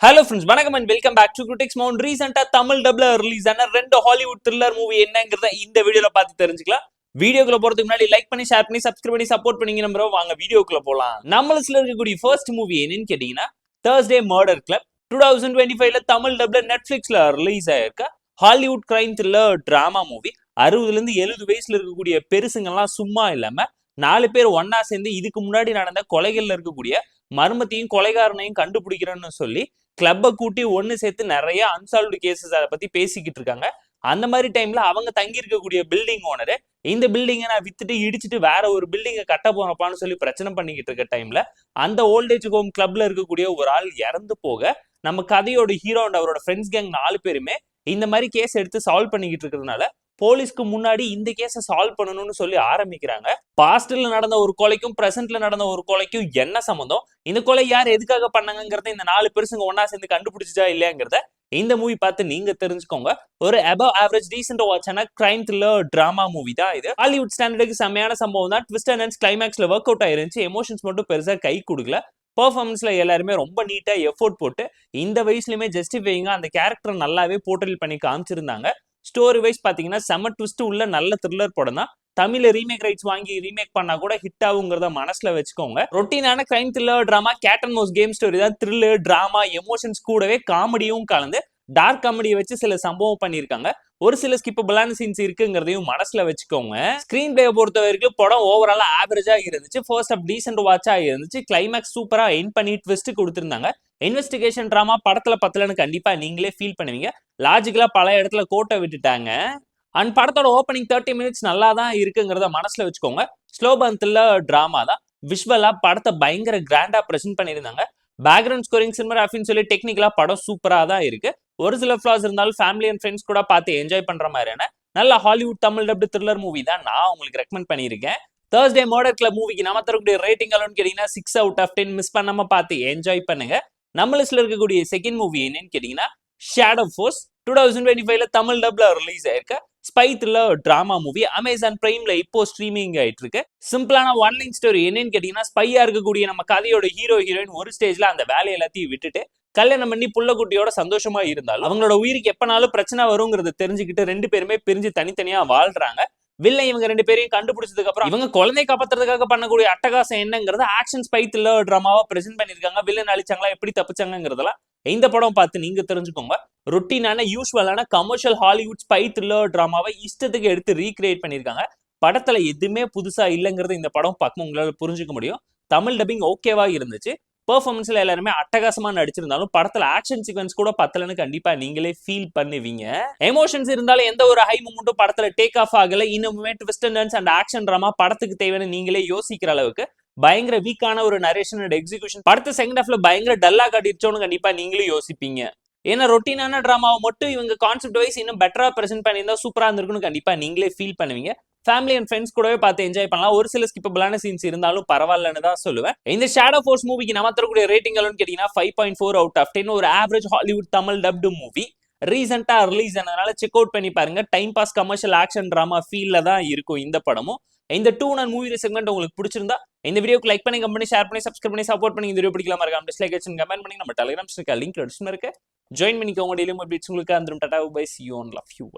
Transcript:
Hello friends வணக்கம் and welcome back to critics mount ரீசெண்டாக Tamil double release ஆன ரெண்டு ஹாலிவுட் த்ரில்லர் மூவி என்னங்கிறத இந்த வீடியோவில் பார்த்து தெரிஞ்சுக்கலாம். வீடியோக்குள்ள போறதுக்கு முன்னாடி லைக் பண்ணி ஷேர் பண்ணி சப்ஸ்கிரைப் பண்ணி சப்போர்ட் பண்ணிங்க நம்புறோம் வாங்க வீடியோக்குள்ள போலாம். நம்மளஸ்ல இருக்கக்கூடிய ஃபர்ஸ்ட் மூவி என்னன்னு கேட்டீங்கன்னா Thursday murder club two thousand twenty ஃபைவ்ல தமிழ் டபுள் நெட்ஃபிளிக்ஸ்ல ரிலீஸ் ஆயிருக்க Hollywood crime thriller drama movie அறுபதுல இருந்து எழுபது வயசுல இருக்கக்கூடிய பெருசுங்கெல்லாம் சும்மா இல்லாம நாலு பேர் ஒன்னா சேர்ந்து இதுக்கு முன்னாடி நடந்த கொலைகள்ல இருக்கக்கூடிய மர்மத்தையும் கொலைகாரனையும் கண்டுபிடிக்கிறேன்னு சொல்லி கிளப்பை கூட்டி ஒன்று சேர்த்து நிறைய அன்சால்வ்டு கேசஸ் அதை பத்தி பேசிக்கிட்டு இருக்காங்க. அந்த மாதிரி டைம்ல அவங்க தங்கி இருக்கக்கூடிய பில்டிங் ஓனரு இந்த பில்டிங்கை நான் வித்துட்டு இடிச்சிட்டு வேற ஒரு பில்டிங்கை கட்ட போறப்பான்னு சொல்லி பிரச்சனை பண்ணிக்கிட்டு இருக்க டைம்ல அந்த ஓல்டேஜ் ஹோம் கிளப்ல இருக்கக்கூடிய ஒரு ஆள் இறந்து போக நம்ம கதையோட ஹீரோ அண்ட் அவரோட ஃப்ரெண்ட்ஸ் கேங் நாலு பேருமே இந்த மாதிரி கேஸ் எடுத்து சால்வ் பண்ணிக்கிட்டு இருக்கிறதுனால போலீஸ்க்கு முன்னாடி இந்த கேஸை சால்வ் பண்ணணும்னு சொல்லி ஆரம்பிக்கிறாங்க. பாஸ்ட்ல நடந்த ஒரு கொலைக்கும் பிரசன்ட்ல நடந்த ஒரு கொலைக்கும் என்ன சம்மந்தம் இந்த கொலை யார் எதுக்காக பண்ணாங்கங்கிறத இந்த நாலு பெருசுங்க ஒன்னா சேர்ந்து கண்டுபிடிச்சா இல்லையாங்கிறத இந்த மூவி பார்த்து நீங்க தெரிஞ்சுக்கோங்க. ஒரு அபவ் ஆவரேஜ் ரீசெண்ட் வாட்சான கிரைம் த்ரில்லர் டிராமா மூவி தான் இது. ஹாலிவுட் ஸ்டாண்டர்டுக்கு செம்மையான சம்பவம் தான். ட்விஸ்ட் அண்ட் கிளைமேக்ஸ்ல ஒர்க் அவுட் ஆயிருந்துச்சு. எமோஷன்ஸ் மட்டும் பெருசா கை கொடுக்கல. பெர்ஃபார்மன்ஸ்ல எல்லாருமே ரொம்ப நீட்டா எஃபோர்ட் போட்டு இந்த வயசுலயுமே ஜஸ்டிஃபைங்க அந்த கேரக்டர் நல்லாவே போர்ட்டல் பண்ணி காமிச்சிருந்தாங்க. ஸ்டோரி வைஸ் பாத்தீங்கன்னா செம ட்விஸ்ட் உள்ள நல்ல த்ரில்லர் படம் தான். தமிழ்ல ரீமேக் ரைட்ஸ் வாங்கி ரீமேக் பண்ணா கூட ஹிட் ஆகுங்கிறத மனசுல வச்சுக்கோங்க. ரொட்டீனான crime thriller drama cat and mouse game story தான். த்ரில்லர் டிராமா எமோஷன்ஸ் கூடவே காமெடியும் கலந்து டார்க் காமெடியை வச்சு சில சம்பவம் பண்ணியிருக்காங்க. ஒரு சில ஸ்கிப்பபிளான சீன்ஸ் இருக்குங்கிறதையும் மனசுல வச்சுக்கோங்க. ஸ்கிரீன் பிளே பொறுத்த வரைக்கும் படம் ஓவராலா ஆவரேஜா இருந்துச்சு. ஃபர்ஸ்ட் ஆஃப் டீசென்ட் வாட்சா இருந்துச்சு. கிளைமேக்ஸ் சூப்பரா என் பண்ணி ட்விஸ்ட் கொடுத்துருந்தாங்க. இன்வெஸ்டிகேஷன் ட்ராமா படத்துல பத்தலன்னு கண்டிப்பா நீங்களே ஃபீல் பண்ணுவீங்க. லாஜிக்கலா பல இடத்துல கோட்டை விட்டுட்டாங்க. அண்ட் படத்தோட ஓப்பனிங் தேர்ட்டி மினிட்ஸ் நல்லா தான் இருக்குங்கிறத மனசுல வச்சுக்கோங்க. ஸ்லோ பந்தில் ட்ராமா தான். விஷுவலா படத்தை பயங்கர கிராண்டா ப்ரெசென்ட் பண்ணியிருந்தாங்க. பேக்ரவுண்ட் ஸ்கோரிங் சினிமாகிராஃபின்னு சொல்லி டெக்னிக்கலா படம் சூப்பரா தான் இருக்கு. ஒரு சில ஃபிளாஸ் இருந்தாலும் ஃபேமிலி அண்ட் ஃப்ரெண்ட்ஸ் கூட பார்த்து என்ஜாய் பண்ற மாதிரியான நல்ல Hollywood Tamil dubbed thriller movie தான் நான் உங்களுக்கு ரெக்கமெண்ட் பண்ணியிருக்கேன். தேர்ஸ்டே மர்டர் கிளப் மூவிக்கு நம்ம தரக்கூடிய ரேட்டிங் அளவுன்னு கேட்டீங்கன்னா six out of ten miss பண்ணாம பார்த்து என்ஜாய் பண்ணுங்க. நம்ம லிஸ்ட்ல இருக்கக்கூடிய செகண்ட் மூவி என்னன்னு கேட்டீங்கன்னா shadow force two thousand twenty ஃபைவ்ல தமிழ் டப்ல ரிலீஸ் ஆயிருக்க. Spy thriller drama movie Amazon பிரைம்ல இப்போ ஸ்ட்ரீமிங் ஆயிட்டு இருக்கு சிம்பிளான ஒன் லைன் ஸ்டோரி என்னன்னு கேட்டீங்கன்னா ஸ்பையா இருக்கக்கூடிய நம்ம கதையோட ஹீரோ ஹீரோயின் ஒரு ஸ்டேஜ்ல அந்த வேலை எல்லாத்தையும் விட்டுட்டு கல்யாணம் பண்ணி புள்ளக்குட்டியோட சந்தோஷமா இருந்தாலும் அவங்களோட உயிருக்கு எப்பனாலும் பிரச்சனை வருங்கிறத தெரிஞ்சுக்கிட்டு ரெண்டு பேருமே பிரிஞ்சு தனித்தனியா வாழ்றாங்க. வில்லை இவங்க ரெண்டு பேரையும் கண்டுபிடிச்சதுக்கு அப்புறம் இவங்க குழந்தை காப்பாத்துறதுக்காக பண்ணக்கூடிய அட்டகாசம் என்னங்கிறது ஆக்ஷன் ஸ்பை த்ரில்லர் ட்ராமாவா பிரசென்ட் பண்ணிருக்காங்க வில்லன் அழிச்சாங்களா எப்படி தப்பிச்சாங்கிறதெல்லாம் இந்த படம் பார்த்து நீங்க தெரிஞ்சுக்கோங்க. ரொட்டீனான யூஸ்வலான கமர்ஷியல் ஹாலிவுட் ஸ்பை த்ரில்லர் ட்ராமாவை இஷ்டத்துக்கு எடுத்து ரீக்ரியேட் பண்ணியிருக்காங்க. படத்துல எதுவுமே புதுசா இல்லைங்கிறது இந்த படம் பார்க்கும் உங்களால புரிஞ்சுக்க முடியும். தமிழ் டப்பிங் ஓகேவா இருந்துச்சு. பெர்ஃபார்மன்ஸ்ல எல்லாருமே அட்டகாசமா நடிச்சிருந்தாலும் படத்துல ஆக்ஷன் சீக்வன்ஸ் கூட பத்தலன்னு கண்டிப்பா நீங்களே ஃபீல் பண்ணுவீங்க. எமோஷன்ஸ் இருந்தாலும் எந்த ஒரு ஹை மூமெண்ட்டும் படத்துல டேக் ஆஃப் ஆகல. இன்னுமே twist and and action drama படத்துக்கு தேவையான நீங்களே யோசிக்கிற அளவுக்கு பயங்கர வீக்கான ஒரு நரேஷன் அண்ட் எக்ஸிகூஷன் படத்தை செகண்ட் ஹாஃப்ல பயங்கர டல்லா காட்டிருச்சோன்னு கண்டிப்பா நீங்களும் யோசிப்பீங்க. ஏன்னா ரொட்டீனான ட்ராமாவை மட்டும் இவங்க கான்செப்ட் வைஸ் இன்னும் பெட்டரா பிரசென்ட் பண்ணியிருந்தா சூப்பரா இருந்திருக்குன்னு கண்டிப்பா நீங்களே ஃபீல் பண்ணுவீங்க. ஃபேமிலி அண்ட் ஃப்ரெண்ட்ஸ் கூடவே பார்த்து என்ஜாய் பண்ணலாம். ஒரு சில ஸ்கிப்பபிளான சீன்ஸ் இருந்தாலும் பரவாயில்லன்னு தான் சொல்லுவேன். இந்த ஷேடோ ஃபோர்ஸ் மூவிக்கு நம்ம தரக்கூடிய ரேட்டிங் எல்லாம் கேட்டீங்கன்னா five point four out of ten ஒரு average Hollywood Tamil dubbed movie ரீசெண்டாக ரிலீஸ் ஆனதுனால செக் அவுட் பண்ணி பாருங்க. Time pass commercial action drama ஃபீல்ல தான் இருக்கும் இந்த படமும். இந்த டூ நான் மூவி செக்மெண்ட் உங்களுக்கு பிடிச்சிருந்தா இந்த வீடியோக்கு லைக் பண்ணி கம்பெனி ஷேர் பண்ணி சப்ஸ்கிரைப் பண்ணி சப்போர்ட் பண்ணி இந்த வீடியோ பிடிக்கலாம் இருக்கா? டிஸ்லைக் கமெண்ட் பண்ணி நம்ம டெலிகிராம் லிங்க் டிஸ்கிரிப்ஷன் இருக்கு. ஜாயின் பண்ணிக்கோங்க. டெய்லியும் அப்டேட்ஸ் உங்களுக்கு அந்த tata bye see you on love you